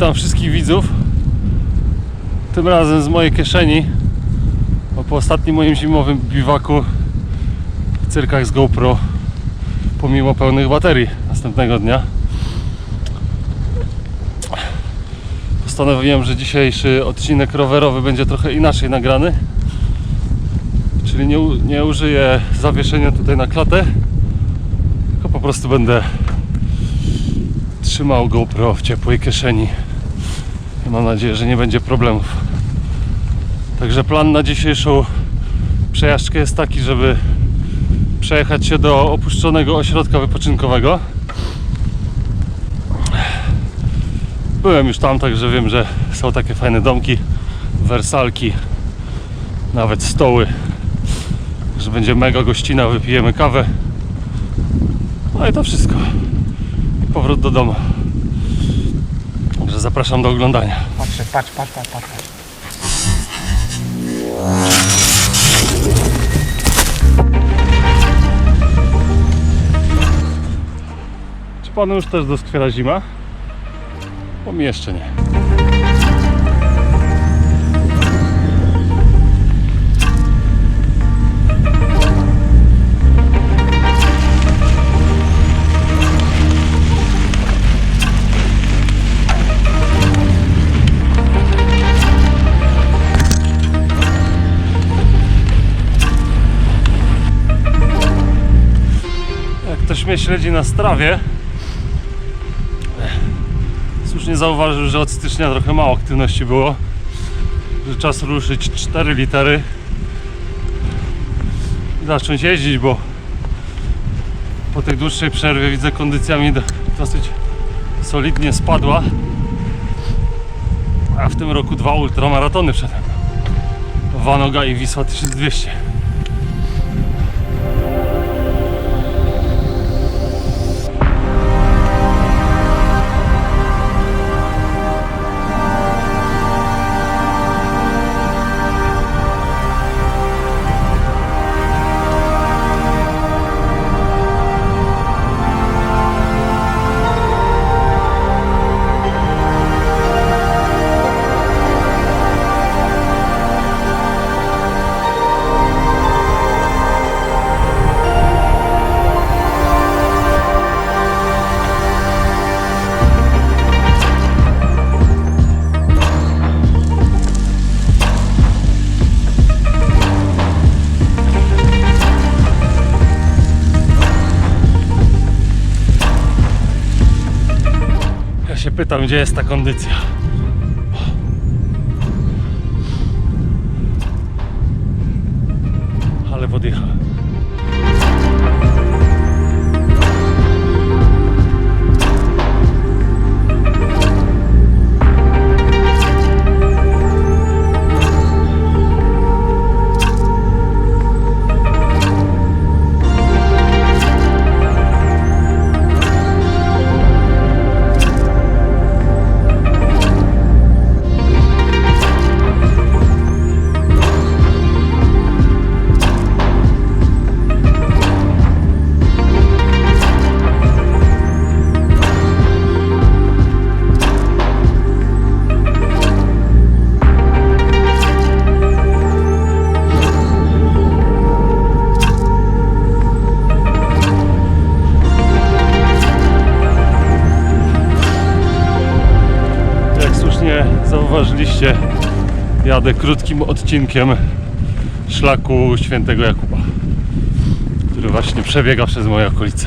Witam wszystkich widzów. Tym razem z mojej kieszeni. Bo po ostatnim moim zimowym biwaku w cyrkach z GoPro, pomimo pełnych baterii następnego dnia, postanowiłem, że dzisiejszy odcinek rowerowy będzie trochę inaczej nagrany. Czyli nie, nie użyję zawieszenia tutaj na klatę, tylko po prostu będę trzymał GoPro w ciepłej kieszeni. Mam nadzieję, że nie będzie problemów. Także plan na dzisiejszą przejażdżkę jest taki, żeby przejechać się do opuszczonego ośrodka wypoczynkowego. Byłem już tam, także wiem, że są takie fajne domki, wersalki, nawet stoły. Że będzie mega gościna, wypijemy kawę. No i to wszystko. I powrót do domu. Także zapraszam do oglądania. Patrzę, patrz, patrz, patrz, patrz. Czy panu już też doskwiera zima? Bo mi jeszcze nie. Śledzi na strawie, słusznie zauważył, że od stycznia trochę mało aktywności było. Że czas ruszyć 4 litery i zacząć jeździć, bo po tej dłuższej przerwie widzę kondycja mi do- dosyć solidnie spadła. A w tym roku dwa ultramaratony przede mną. Wanoga i Wisła 1200. się pytam, gdzie jest ta kondycja. Ale podjechałem. Zauważyliście, jadę krótkim odcinkiem szlaku świętego Jakuba, który właśnie przebiega przez moje okolice.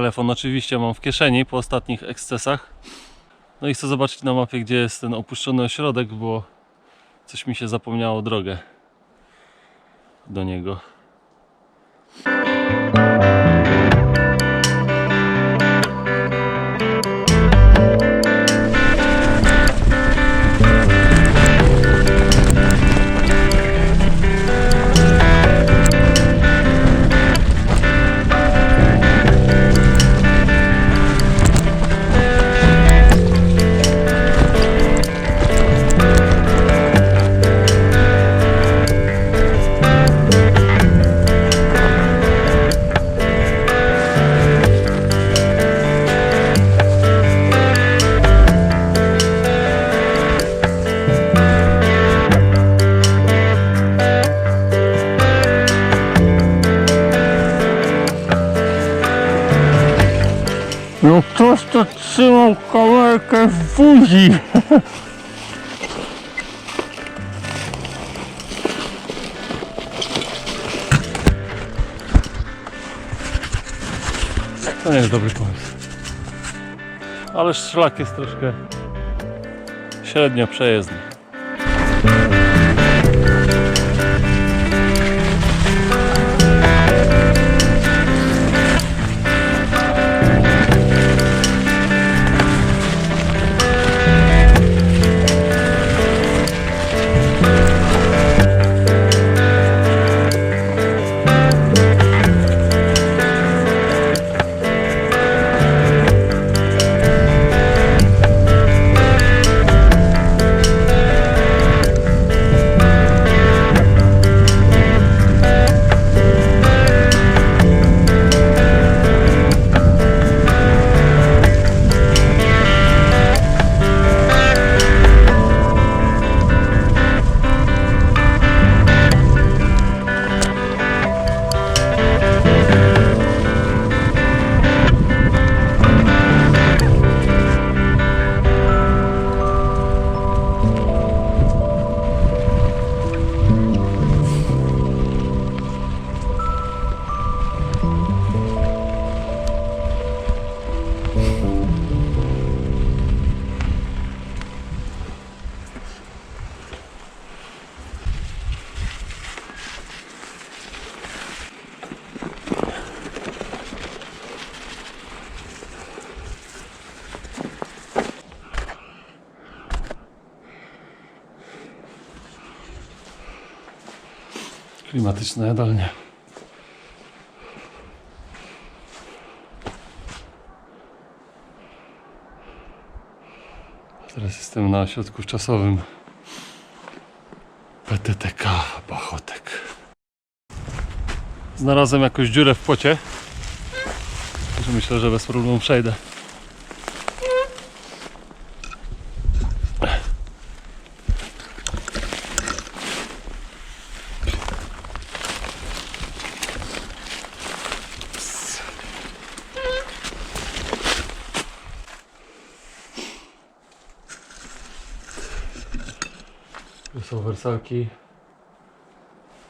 Telefon oczywiście mam w kieszeni po ostatnich ekscesach. No i chcę zobaczyć na mapie, gdzie jest ten opuszczony ośrodek, bo coś mi się zapomniało drogę do niego. No ktoś to trzymał kamerkę w buzi. To nie jest dobry pomysł. Ale szlak jest troszkę średnio przejezdny. Klimatyczna jadalnia. Teraz jestem na ośrodku czasowym PTTK Bachotek. Znalazłem jakąś dziurę w płocie. Że myślę, że bez problemu przejdę. Są wersalki.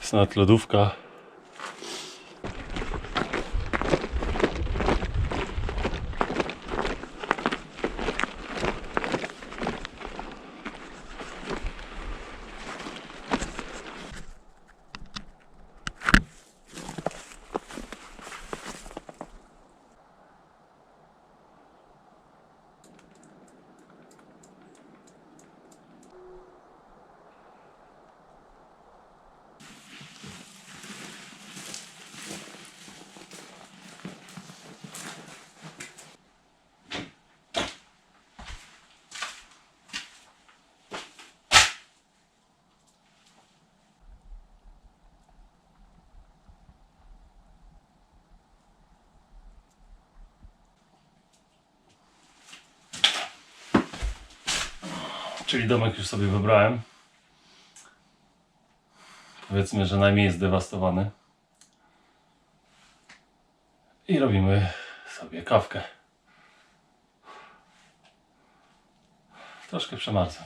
Jest lodówka. Czyli domek już sobie wybrałem. Powiedzmy, że najmniej zdewastowany. I robimy sobie kawkę. Troszkę przemarzam.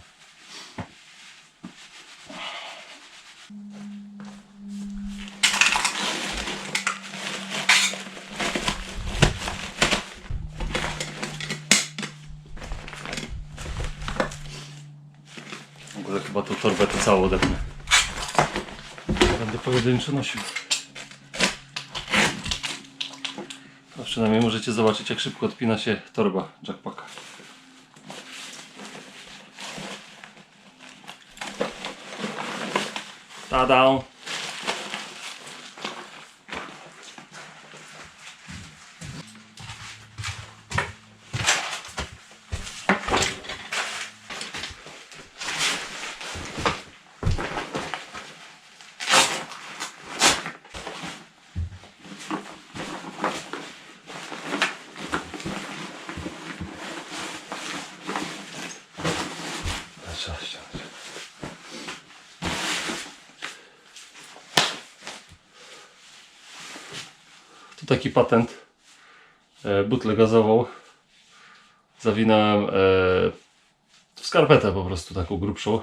W tą torbę to całą odepnę. Będę pojedynczo nosił. A przynajmniej możecie zobaczyć jak szybko odpina się torba jackpacka. Tada! Trzeba ściągnąć. Tu taki patent. E, Butlę gazową zawinąłem e, w skarpetę po prostu taką grubszą.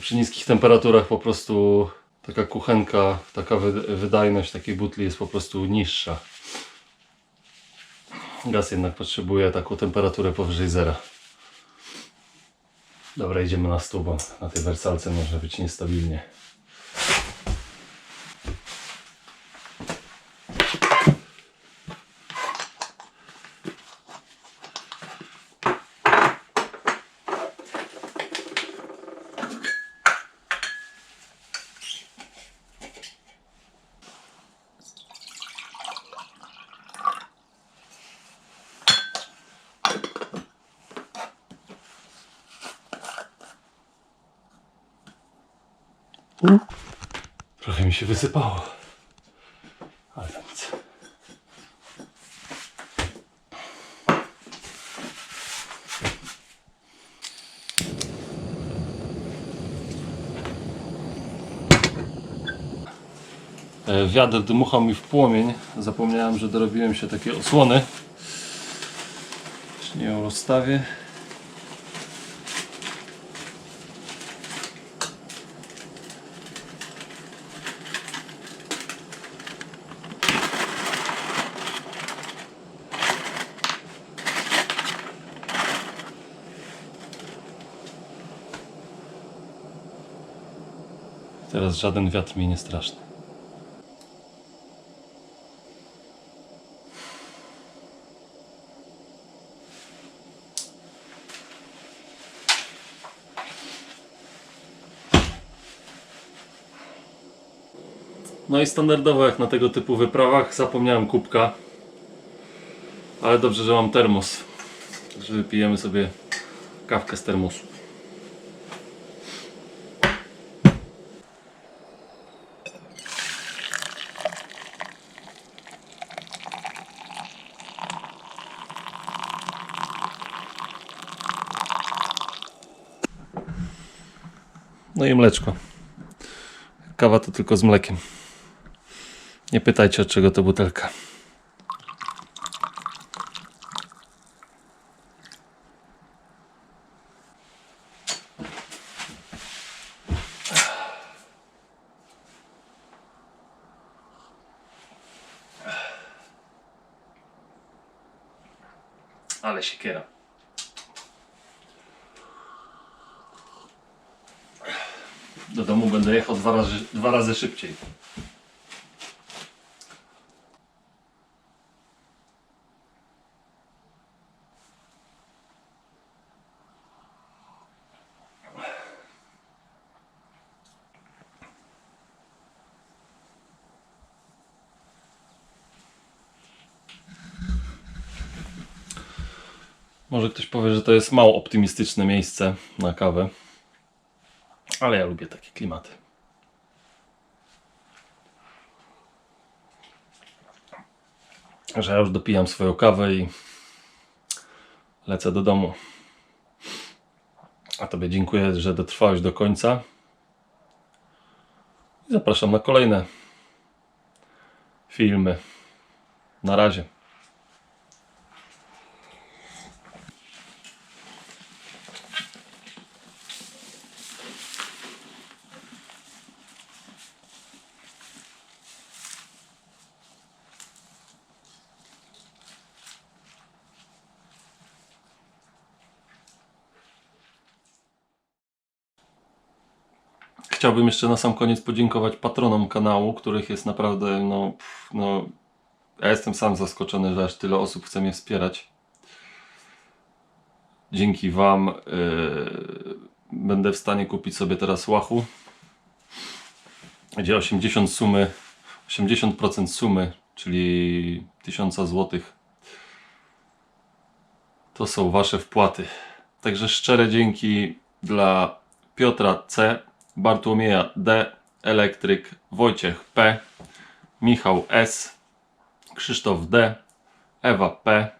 Przy niskich temperaturach po prostu taka kuchenka, taka wy, wydajność takiej butli jest po prostu niższa. Gaz jednak potrzebuje taką temperaturę powyżej zera. Dobra, idziemy na stół, bo na tej wersalce może być niestabilnie. Trochę mi się wysypało. Ale nic. E, Wiatr dmuchał mi w płomień. Zapomniałem, że dorobiłem się takie osłony. Czy nie ją rozstawię? Teraz żaden wiatr mi nie straszny. No i standardowo jak na tego typu wyprawach zapomniałem kubka. Ale dobrze, że mam termos. Że wypijemy sobie kawkę z termosu. No i mleczko. Kawa to tylko z mlekiem. Nie pytajcie od czego to butelka. Ale siekiera. Do domu będę jechał dwa razy, dwa razy szybciej. Może ktoś powie, że to jest mało optymistyczne miejsce na kawę. Ale ja lubię takie klimaty. Że ja już dopijam swoją kawę i lecę do domu. A Tobie dziękuję, że dotrwałeś do końca. I zapraszam na kolejne filmy. Na razie. Chciałbym jeszcze na sam koniec podziękować patronom kanału, których jest naprawdę, no, pff, no, ja jestem sam zaskoczony, że aż tyle osób chce mnie wspierać. Dzięki Wam yy, będę w stanie kupić sobie teraz łachu, gdzie 80 sumy, 80% sumy, czyli 1000 zł, to są Wasze wpłaty. Także szczere dzięki dla Piotra C, Bartłomieja D, Elektryk, Wojciech P, Michał S, Krzysztof D, Ewa P,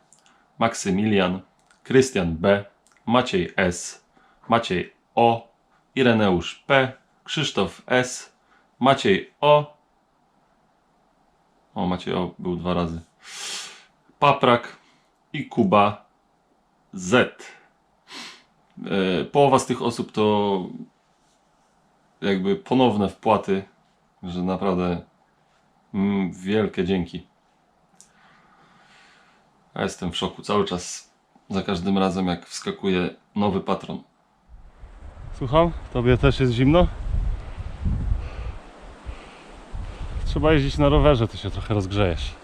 Maksymilian, Krystian B, Maciej S, Maciej O, Ireneusz P, Krzysztof S, Maciej O, o Maciej O był dwa razy, Paprak i Kuba Z. E, Połowa z tych osób to jakby ponowne wpłaty, że naprawdę mm, wielkie dzięki. Ja jestem w szoku cały czas, za każdym razem jak wskakuje nowy patron. Słucham, tobie też jest zimno? Trzeba jeździć na rowerze, to się trochę rozgrzejesz.